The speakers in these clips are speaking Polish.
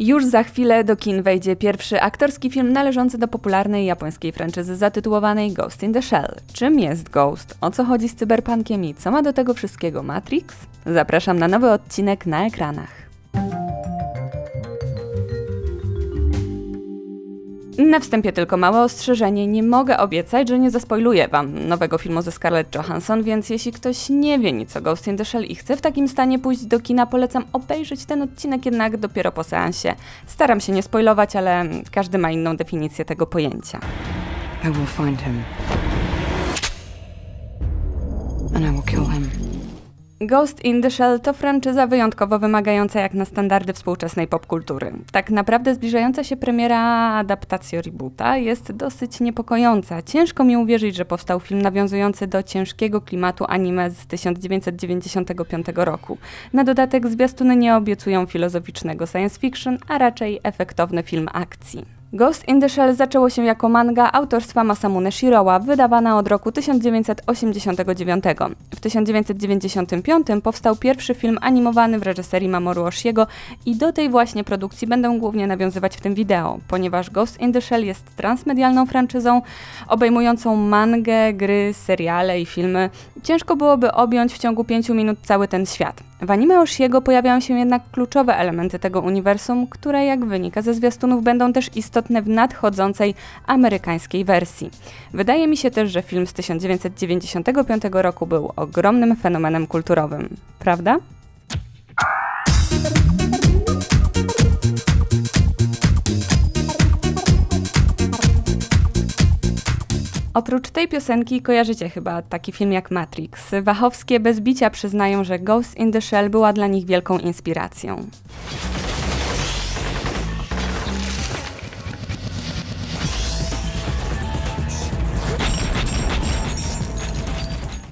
Już za chwilę do kin wejdzie pierwszy aktorski film należący do popularnej japońskiej franczyzy zatytułowanej Ghost in the Shell. Czym jest Ghost? O co chodzi z cyberpunkiem i co ma do tego wszystkiego Matrix? Zapraszam na nowy odcinek na ekranach. Na wstępie tylko małe ostrzeżenie. Nie mogę obiecać, że nie zaspoiluję Wam nowego filmu ze Scarlett Johansson, więc jeśli ktoś nie wie nic o Ghost in the Shell i chce w takim stanie pójść do kina, polecam obejrzeć ten odcinek jednak dopiero po seansie. Staram się nie spoilować, ale każdy ma inną definicję tego pojęcia. I will find him. And I will kill him. Ghost in the Shell to franczyza wyjątkowo wymagająca jak na standardy współczesnej popkultury. Tak naprawdę zbliżająca się premiera adaptacji reboota jest dosyć niepokojąca. Ciężko mi uwierzyć, że powstał film nawiązujący do ciężkiego klimatu anime z 1995 roku. Na dodatek zwiastuny nie obiecują filozoficznego science fiction, a raczej efektowny film akcji. Ghost in the Shell zaczęło się jako manga autorstwa Masamune Shirowa, wydawana od roku 1989. W 1995 powstał pierwszy film animowany w reżyserii Mamoru Oshiego i do tej właśnie produkcji będę głównie nawiązywać w tym wideo, ponieważ Ghost in the Shell jest transmedialną franczyzą obejmującą mangę, gry, seriale i filmy. Ciężko byłoby objąć w ciągu 5 minut cały ten świat. W anime Oshiego pojawiają się jednak kluczowe elementy tego uniwersum, które jak wynika ze zwiastunów będą też istotne w nadchodzącej amerykańskiej wersji. Wydaje mi się też, że film z 1995 roku był ogromnym fenomenem kulturowym, prawda? Oprócz tej piosenki kojarzycie chyba taki film jak Matrix. Wachowskie bez bicia przyznają, że Ghost in the Shell była dla nich wielką inspiracją.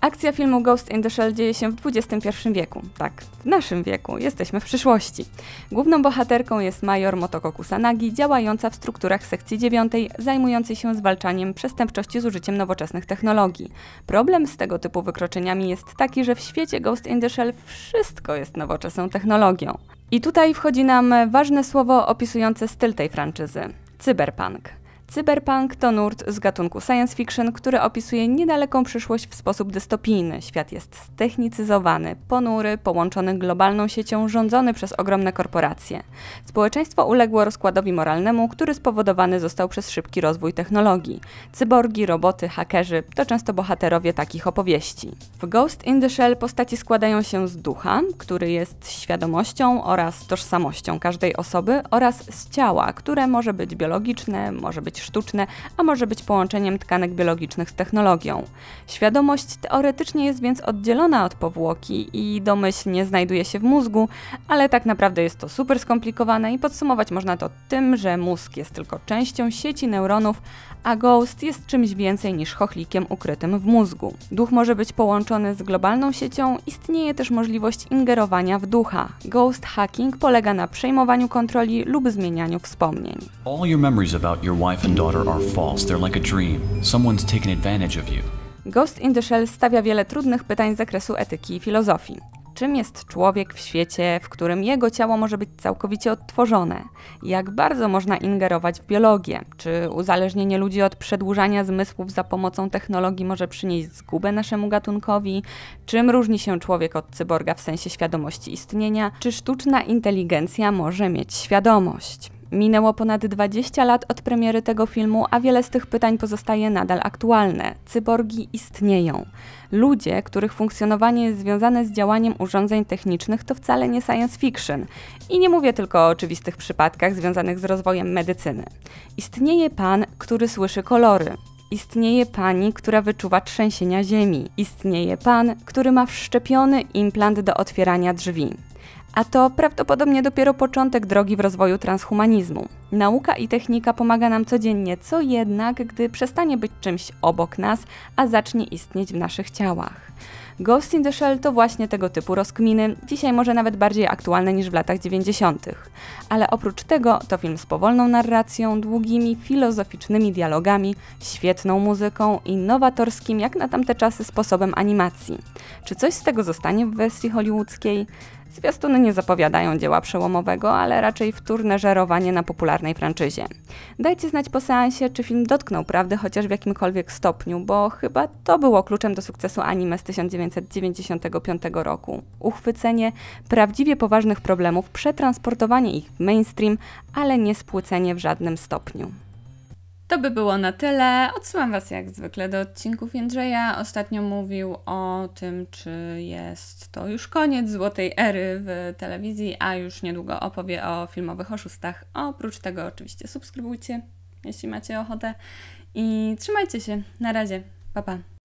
Akcja filmu Ghost in the Shell dzieje się w XXI wieku. Tak, w naszym wieku. Jesteśmy w przyszłości. Główną bohaterką jest major Motoko Kusanagi, działająca w strukturach sekcji 9, zajmującej się zwalczaniem przestępczości z użyciem nowoczesnych technologii. Problem z tego typu wykroczeniami jest taki, że w świecie Ghost in the Shell wszystko jest nowoczesną technologią. I tutaj wchodzi nam ważne słowo opisujące styl tej franczyzy cyberpunk. Cyberpunk to nurt z gatunku science fiction, który opisuje niedaleką przyszłość w sposób dystopijny. Świat jest stechnicyzowany, ponury, połączony globalną siecią, rządzony przez ogromne korporacje. Społeczeństwo uległo rozkładowi moralnemu, który spowodowany został przez szybki rozwój technologii. Cyborgi, roboty, hakerzy to często bohaterowie takich opowieści. W Ghost in the Shell postaci składają się z ducha, który jest świadomością oraz tożsamością każdej osoby oraz z ciała, które może być biologiczne, może sztuczne, a może być połączeniem tkanek biologicznych z technologią. Świadomość teoretycznie jest więc oddzielona od powłoki i domyślnie znajduje się w mózgu, ale tak naprawdę jest to super skomplikowane i podsumować można to tym, że mózg jest tylko częścią sieci neuronów, a ghost jest czymś więcej niż chochlikiem ukrytym w mózgu. Duch może być połączony z globalną siecią, istnieje też możliwość ingerowania w ducha. Ghost hacking polega na przejmowaniu kontroli lub zmienianiu wspomnień. All your memories about your wife and daughter are false. They're like a dream. Someone's taken advantage of you. Ghost in the Shell stawia wiele trudnych pytań z zakresu etyki i filozofii. Czym jest człowiek w świecie, w którym jego ciało może być całkowicie odtworzone? Jak bardzo można ingerować w biologię? Czy uzależnienie ludzi od przedłużania zmysłów za pomocą technologii może przynieść zgubę naszemu gatunkowi? Czym różni się człowiek od cyborga w sensie świadomości istnienia? Czy sztuczna inteligencja może mieć świadomość? Minęło ponad 20 lat od premiery tego filmu, a wiele z tych pytań pozostaje nadal aktualne. Cyborgi istnieją. Ludzie, których funkcjonowanie jest związane z działaniem urządzeń technicznych, to wcale nie science fiction. I nie mówię tylko o oczywistych przypadkach związanych z rozwojem medycyny. Istnieje pan, który słyszy kolory. Istnieje pani, która wyczuwa trzęsienia ziemi. Istnieje pan, który ma wszczepiony implant do otwierania drzwi. A to prawdopodobnie dopiero początek drogi w rozwoju transhumanizmu. Nauka i technika pomaga nam codziennie, co jednak, gdy przestanie być czymś obok nas, a zacznie istnieć w naszych ciałach. Ghost in the Shell to właśnie tego typu rozkminy, dzisiaj może nawet bardziej aktualne niż w latach 90. Ale oprócz tego to film z powolną narracją, długimi, filozoficznymi dialogami, świetną muzyką i nowatorskim jak na tamte czasy sposobem animacji. Czy coś z tego zostanie w wersji hollywoodzkiej? Zwiastuny nie zapowiadają dzieła przełomowego, ale raczej wtórne żerowanie na popularnej franczyzie. Dajcie znać po seansie, czy film dotknął prawdy chociaż w jakimkolwiek stopniu, bo chyba to było kluczem do sukcesu anime z 1995 roku. Uchwycenie prawdziwie poważnych problemów, przetransportowanie ich w mainstream, ale nie spłycenie w żadnym stopniu. To by było na tyle. Odsyłam Was jak zwykle do odcinków Jędrzeja. Ostatnio mówił o tym, czy jest to już koniec złotej ery w telewizji, a już niedługo opowie o filmowych oszustach. Oprócz tego oczywiście subskrybujcie, jeśli macie ochotę. I trzymajcie się. Na razie. Pa, pa.